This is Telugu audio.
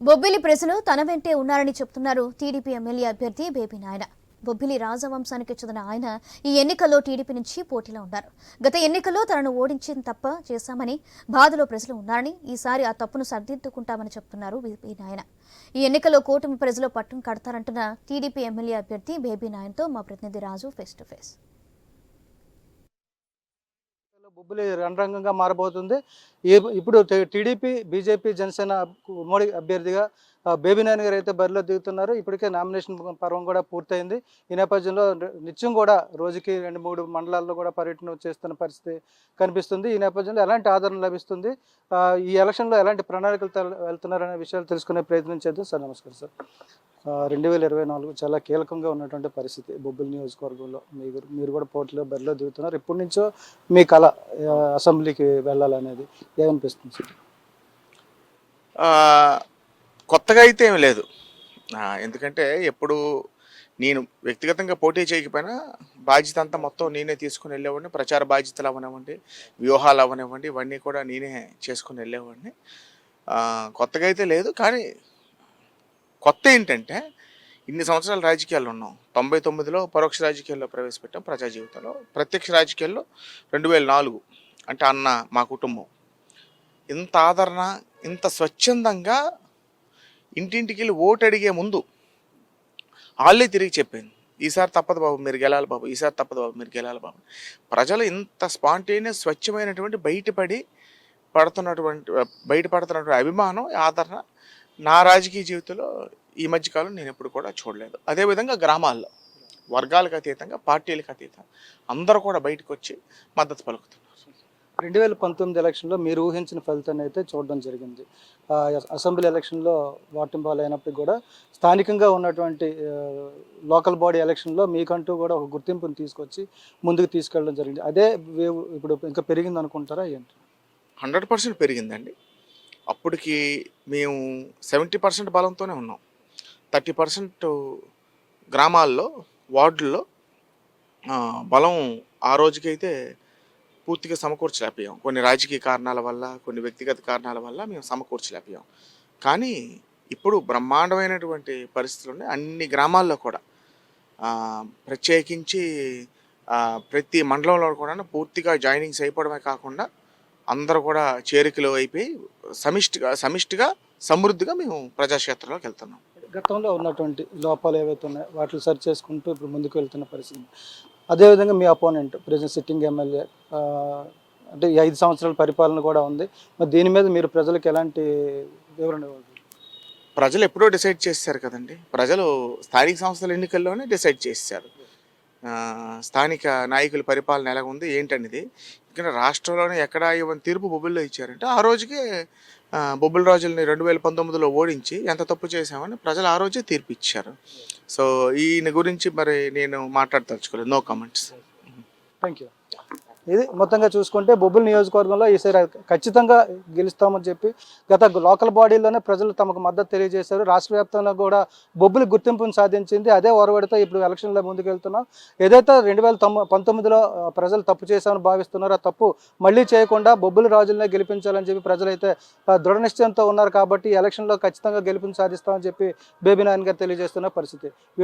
బొబ్బిలి ప్రజలు తన వెంటే ఉన్నారని చెప్తున్నారు టీడీపీ ఎమ్మెల్యే అభ్యర్థి బేబీ నాయన బొబ్బిలి రాజవంశానికి చెందిన ఆయన ఈ ఎన్నికల్లో టీడీపీ నుంచి పోటీలో ఉన్నారు. గత ఎన్నికల్లో తనను ఓడించిన తప్ప చేశామని బాధలో ప్రజలు ఉన్నారని ఈసారి ఆ తప్పును సరిదిద్దుకుంటామని చెప్తున్నారు బేబీ నాయన ఈ ఎన్నికల్లో కూటమి ప్రజలు పట్టును కడతారంటున్న టీడీపీ ఎమ్మెల్యే అభ్యర్థి బేబీ నాయన్తో మా ప్రతినిధి Raju face to face Bobbili రణరంగంగా మారబోతుంది. ఇప్పుడు టీడీపీ బీజేపీ జనసేన ఉమ్మడి అభ్యర్థిగా బేబీ నాయన్ గారు అయితే బరిలో దిగుతున్నారు. ఇప్పటికే నామినేషన్ పర్వం కూడా పూర్తయింది. ఈ నేపథ్యంలో నిత్యం కూడా రోజుకి రెండు మూడు మండలాల్లో కూడా పర్యటన చేస్తున్న పరిస్థితి కనిపిస్తుంది. ఈ నేపథ్యంలో ఎలాంటి ఆదరణ లభిస్తుంది? ఈ ఎలక్షన్లో ఎలాంటి ప్రణాళికలు వెళ్తున్నారనే విషయాలు తెలుసుకునే ప్రయత్నం చేద్దాం. సార్ నమస్కారం సార్. రెండు వేల ఇరవై నాలుగు చాలా కీలకంగా ఉన్నటువంటి పరిస్థితి బొబ్బుల నియోజకవర్గంలో. మీరు మీరు కూడా పోటీలో బరిలో దిగుతున్నారు. ఇప్పటి నుంచో మీ కళ అసెంబ్లీకి వెళ్ళాలనేది ఏమనిపిస్తుంది సార్? కొత్తగా అయితే ఏమి లేదు. ఎందుకంటే ఎప్పుడు నేను వ్యక్తిగతంగా పోటీ చేయకపోయినా బాధ్యత అంతా మొత్తం నేనే తీసుకుని వెళ్ళేవాడిని. ప్రచార బాధ్యతలు అవనివ్వండి వ్యూహాలు అవనివ్వండి ఇవన్నీ కూడా నేనే చేసుకుని వెళ్ళేవాడిని. కొత్తగా అయితే లేదు కానీ కొత్త ఏంటంటే ఇన్ని సంవత్సరాలు రాజకీయాలు ఉన్నాం. తొంభై తొమ్మిదిలో పరోక్ష రాజకీయాల్లో ప్రవేశపెట్టాం ప్రజా జీవితంలో. ప్రత్యక్ష రాజకీయాల్లో రెండు వేల నాలుగు అంటే అన్న మా కుటుంబం. ఇంత ఆదరణ ఇంత స్వచ్ఛందంగా ఇంటింటికి వెళ్ళి ఓటు అడిగే ముందు వాళ్ళే తిరిగి చెప్పింది ఈసారి తప్పదు బాబు మీరు గెలాలి బాబు ఈసారి తప్పదు బాబు మీరు గెలాలి బాబు. ప్రజలు ఇంత స్పాంటేనియస్ స్వచ్ఛమైనటువంటి బయటపడి పడుతున్నటువంటి బయటపడుతున్నటువంటి అభిమానం ఆదరణ నా రాజకీయ జీవితంలో ఈ మధ్యకాలం నేను ఎప్పుడు కూడా చూడలేదు. అదేవిధంగా గ్రామాల్లో వర్గాలకు అతీతంగా పార్టీలకు అతీతంగా అందరూ కూడా బయటకు వచ్చి మద్దతు పలుకుతున్నారు. రెండు వేల పంతొమ్మిది ఎలక్షన్లో మీరు ఊహించిన ఫలితాన్ని అయితే చూడడం జరిగింది. అసెంబ్లీ ఎలక్షన్లో ఓటింపాలు అయినప్పటికీ కూడా స్థానికంగా ఉన్నటువంటి లోకల్ బాడీ ఎలక్షన్లో మీకంటూ కూడా ఒక గుర్తింపుని తీసుకొచ్చి ముందుకు తీసుకెళ్ళడం జరిగింది. అదే ఇప్పుడు ఇంకా పెరిగింది అనుకుంటారా ఏంటి? హండ్రెడ్ పర్సెంట్ పెరిగిందండి. అప్పటికి మేము సెవెంటీ పర్సెంట్ బలంతోనే ఉన్నాం. థర్టీ పర్సెంట్ గ్రామాల్లో వార్డుల్లో బలం ఆ రోజుకైతే పూర్తిగా సమకూర్చలేకపోయాం. కొన్ని రాజకీయ కారణాల వల్ల కొన్ని వ్యక్తిగత కారణాల వల్ల మేము సమకూర్చలేకపోయాం. కానీ ఇప్పుడు బ్రహ్మాండమైనటువంటి పరిస్థితులు ఉన్నాయి. అన్ని గ్రామాల్లో కూడా ప్రత్యేకించి ప్రతి మండలంలో కూడా పూర్తిగా జాయినింగ్స్ అయిపోవడమే కాకుండా అందరూ కూడా చేరికలు అయిపోయి సమిష్టిగా సమిష్టిగా సమృద్ధిగా మేము ప్రజాక్షేత్రంలోకి వెళ్తున్నాం. గతంలో ఉన్నటువంటి లోపాలు ఏవైతే ఉన్నాయో వాటిని సరి చేసుకుంటూ ఇప్పుడు ముందుకు వెళ్తున్న పరిస్థితి. అదేవిధంగా మీ అపోనెంట్ ప్రజెంట్ సిట్టింగ్ ఎమ్మెల్యే అంటే ఈ ఐదు సంవత్సరాల పరిపాలన కూడా ఉంది. మరి దీని మీద మీరు ప్రజలకు ఎలాంటి వివరణ ప్రజలు ఎప్పుడో డిసైడ్ చేశారు కదండి. ప్రజలు స్థానిక సంస్థల ఎన్నికల్లోనే డిసైడ్ చేశారు స్థానిక నాయకుల పరిపాలన ఎలా ఉంది ఏంటనేది. ఇక్కడ రాష్ట్రంలోనే ఎక్కడ ఇవ్వని తీర్పు బొబ్బిల్లో ఇచ్చారంటే ఆ రోజుకే ఆ, బొబ్బిలి రాజుల్ని రెండు వేల పంతొమ్మిదిలో ఓడించి ఎంత తప్పు చేశామని ప్రజలు ఆ రోజే తీర్పు ఇచ్చారు సో ఈయన గురించి మరి నేను మాట్లాడదలుచుకోలేదు. నో కామెంట్స్ థ్యాంక్ యూ ఇది మొత్తంగా చూసుకుంటే బొబ్బుల నియోజకవర్గంలో ఈసారి ఖచ్చితంగా గెలుస్తామని చెప్పి గత లోకల్ బాడీలోనే ప్రజలు తమకు మద్దతు తెలియజేశారు. రాష్ట్ర వ్యాప్తంగా కూడా బొబ్బులు గుర్తింపును సాధించింది. అదే ఒరవడితో ఇప్పుడు ఎలక్షన్లో ముందుకెళ్తున్నాం. ఏదైతే రెండు వేల తొమ్మిది పంతొమ్మిదిలో ప్రజలు తప్పు చేశామని భావిస్తున్నారో ఆ తప్పు మళ్ళీ చేయకుండా బొబ్బుల రాజులనే గెలిపించాలని చెప్పి ప్రజలైతే దృఢ నిశ్చయంతో ఉన్నారు కాబట్టి ఈ ఎలక్షన్లో ఖచ్చితంగా గెలుపుని సాధిస్తామని చెప్పి బేబీ నాయన్ గారు తెలియజేస్తున్న పరిస్థితి.